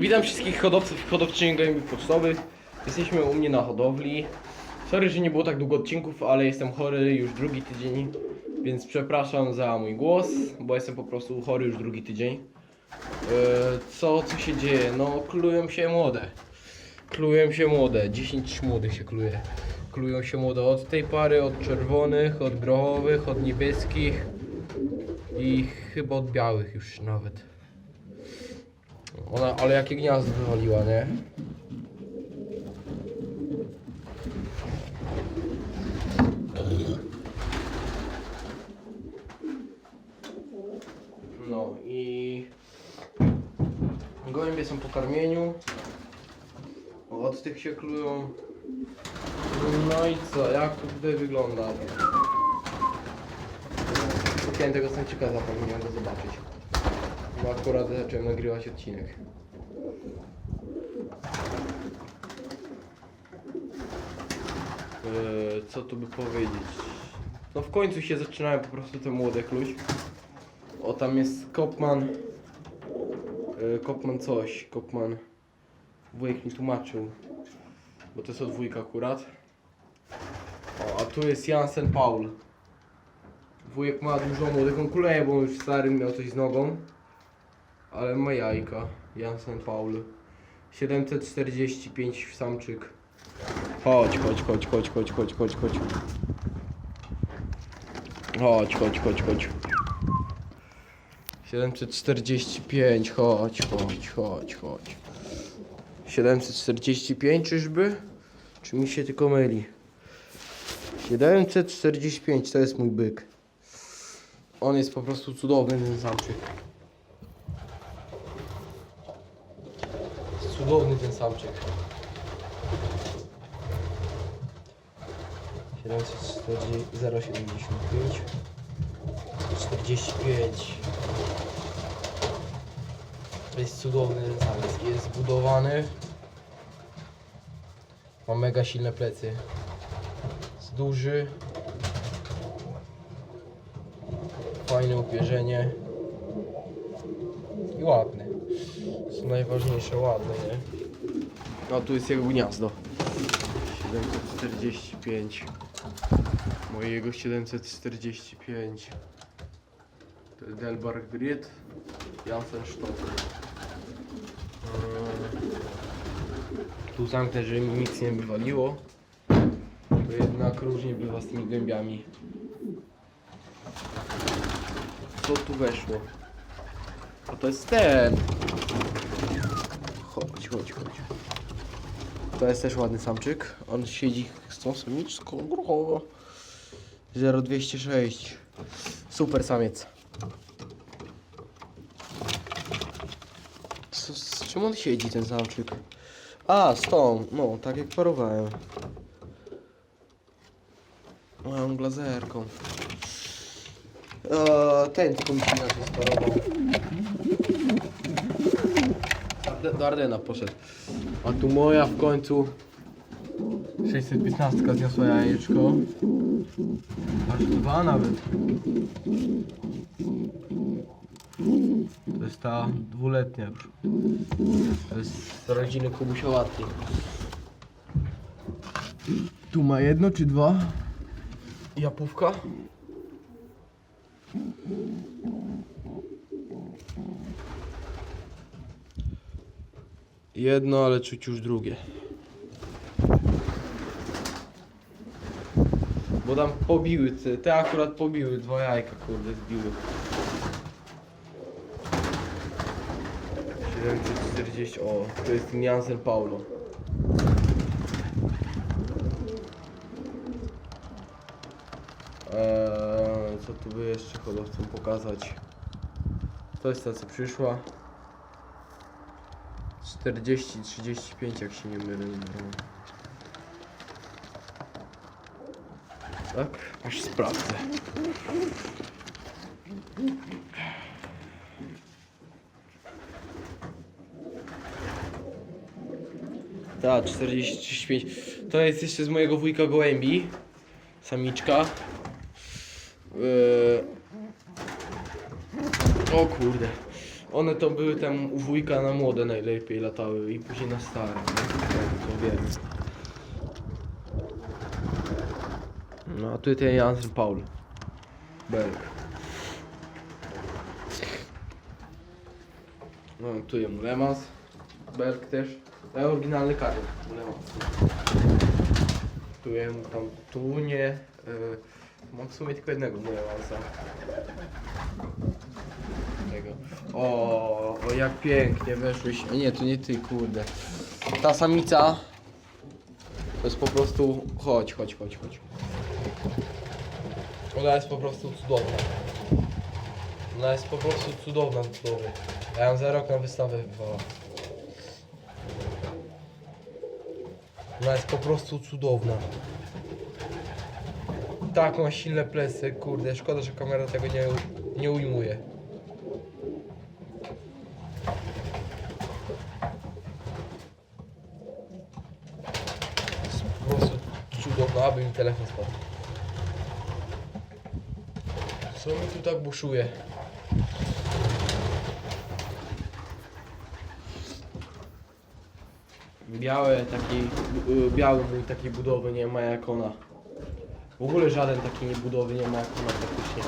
Witam wszystkich hodowców, hodowczyń gołębi pocztowych. Jesteśmy u mnie na hodowli. Sorry, że nie było tak długo odcinków, ale jestem chory już drugi tydzień, więc przepraszam za mój głos, bo jestem po prostu chory już drugi tydzień. Eee, Co, co się dzieje? No, klują się młode. Klują się młode, 10 młodych się kluje. Klują się młode od tej pary, od czerwonych, od grochowych, od niebieskich i chyba od białych już nawet. Ona, ale jakie gniazdo wywaliła, nie? No i gołębie są po karmieniu. Od tych się klują. No i co, jak to tutaj wygląda? Chciałem tego samczyka zapomniałem go zobaczyć. Bo akurat zacząłem nagrywać odcinek. Eee, co tu by powiedzieć? No w końcu się zaczynają po prostu te młode kluć. O tam jest Kopman. Eee, Kopman coś. Kopman. Wujek mi tłumaczył. Bo to jest od dwójka akurat. O, a tu jest Jansen Paul. Wujek ma dużo młodych, on kuleje, bo on już stary miał coś z nogą. Ale ma jajka. Jansen Paul. 745 samczyk. Chodź, chodź, chodź, chodź, chodź, chodź, chodź, chodź. Chodź, chodź, chodź, chodź. 745, chodź, chodź, chodź, chodź. 745 czyżby? Czy mi się tylko myli? 745 to jest mój byk. On jest po prostu cudowny ten samczyk. Cudowny ten samczyk. 740, 075 45 To jest cudowny ten samiec. Jest zbudowany. Ma mega silne plecy. Jest duży. Fajne upierzenie. I ładny. Co najważniejsze, ładny, nie? No tu jest jego gniazdo. 745. Mojego 745. To jest Delbar Grid. Jansen Stock. Tu zamknę, żeby mi nic nie wywaliło. To jednak różnie bywa z tymi gębiami. Co tu weszło? A to jest ten. Chodź, chodź, chodź. To jest też ładny samczyk. On siedzi z tą samiczką. Grochowo. 0206. Super samiec. Co, z czym on siedzi ten samczyk? A, z tą. No, tak jak parowałem. Moją glazerką. Eee, ten tylko mi się sparował. Do Ardena poszedł. A tu moja w końcu 615 zniosła jajeczko. Aż dwa nawet. To jest ta dwuletnia już. To jest z rodziny Kubusiowatki. Tu ma jedno czy dwa? Japówka. Jedno, ale czuć już drugie. Bo tam pobiły, te, te akurat pobiły, dwa jajka kurde zbiły. 740, o, to jest Jansen Paulo. Eee, co tu by jeszcze hodowcom pokazać? To jest ta co przyszła. 40, 35 jak się nie mylę. numerem. Tak? Aż sprawdzę. Tak, 40, 35. To jest jeszcze z mojego wujka gołębi. Samiczka. Yy... O kurde. One to były tam u wujka na młode najlepiej latały i później na stare. nie? To, to. No a tutaj Jansen Paul. Berg. No tu jest Lemas. Berg też. To jest oryginalny karny. Lemas. Tu jest tam tu nie. Yy, mam w sumie tylko jednego Lemasa. Tego. O, o jak pięknie weszłeś. A nie, to nie ty, kurde. Ta samica to jest po prostu. Chodź, chodź, chodź, chodź. Ona jest po prostu cudowna. Ona jest po prostu cudowna, cudowna. Ja ją za rok na wystawę wywała. Ona jest po prostu cudowna. Tak, ma silne plecy, kurde, szkoda, że kamera tego nie, nie ujmuje. Jest po prostu cudowna, aby mi telefon spadł. Co mi tu tak buszuje? Białe takiej, y, biały mój takiej budowy nie ma jak ona. W ogóle żaden takiej budowy nie ma jak ona praktycznie.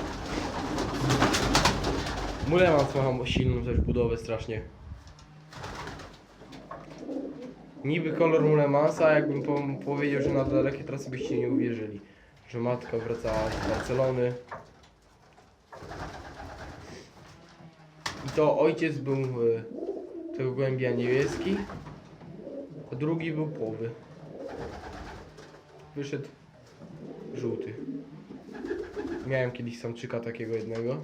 Mulemans ma silną też budowę strasznie. Niby kolor Mulemansa, jakbym po, powiedział, że na dalekie trasy byście nie uwierzyli. Że matka wracała z Barcelony. I to ojciec był y, tego głębia niebieski, a drugi był powy. Wyszedł żółty. Miałem kiedyś samczyka takiego jednego,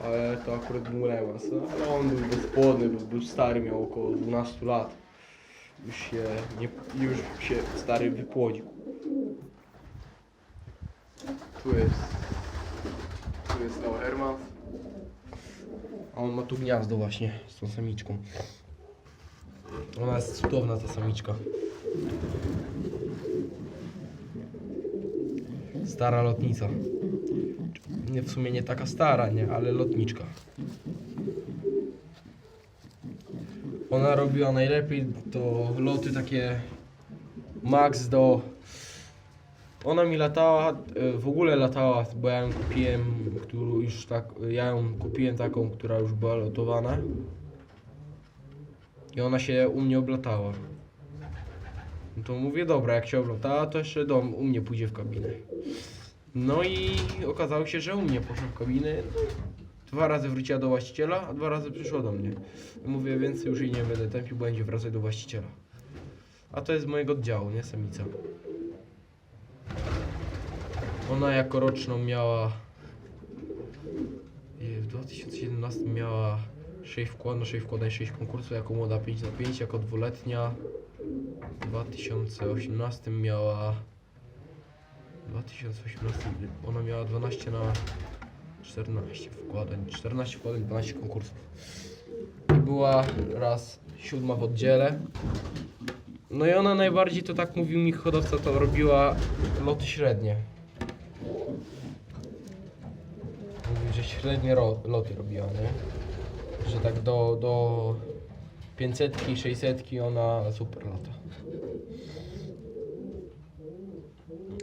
ale to akurat był Lemas. no, Ale on był bezpłodny, był, był stary, miał około 12 lat. Już się, nie, już się stary wypłodził. Tu jest, tu jest Leo Hermans. A on ma tu gniazdo właśnie z tą samiczką. Ona jest cudowna ta samiczka. Stara lotnica. Nie, w sumie nie taka stara, nie, ale lotniczka. Ona robiła najlepiej to loty takie max do... Ona mi latała, e, w ogóle latała, bo ja ją kupiłem, którą już tak, ja ją kupiłem taką, która już była lotowana. I ona się u mnie oblatała. No to mówię, dobra, jak się oblotała, to jeszcze do, u mnie pójdzie w kabinę. No i okazało się, że u mnie poszła w kabinę. No, dwa razy wróciła do właściciela, a dwa razy przyszła do mnie. Mówię, więcej już jej nie będę tępił, będzie wracać do właściciela. A to jest mojego oddziału, nie? Samica. Ona jako roczną miała... W 2017 miała 6 wkład, no 6 wkładań, 6 konkursów, jako młoda 5 na 5, jako dwuletnia. W 2018 miała... W 2018 ona miała 12 na 14 wkładań, 14 wkładań, 12 konkursów. I była raz siódma w oddziale. No i ona najbardziej, to tak mówił mi hodowca, to robiła loty średnie. Mówił, że średnie loty robiła, nie? Że tak do, do 500, 600 ona super lata.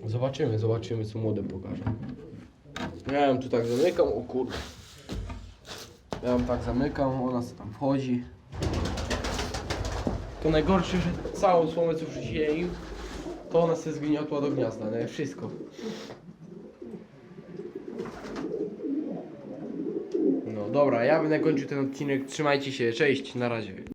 Zobaczymy, zobaczymy co młode pokażą. Ja ją tu tak zamykam, o kurde. Ja ją tak zamykam, ona sobie tam wchodzi. To najgorsze, że całą słomę co wrzuciłem, to ona sobie zgniotła do gniazda, nie? Wszystko. No dobra, ja będę kończył ten odcinek. Trzymajcie się, cześć, na razie.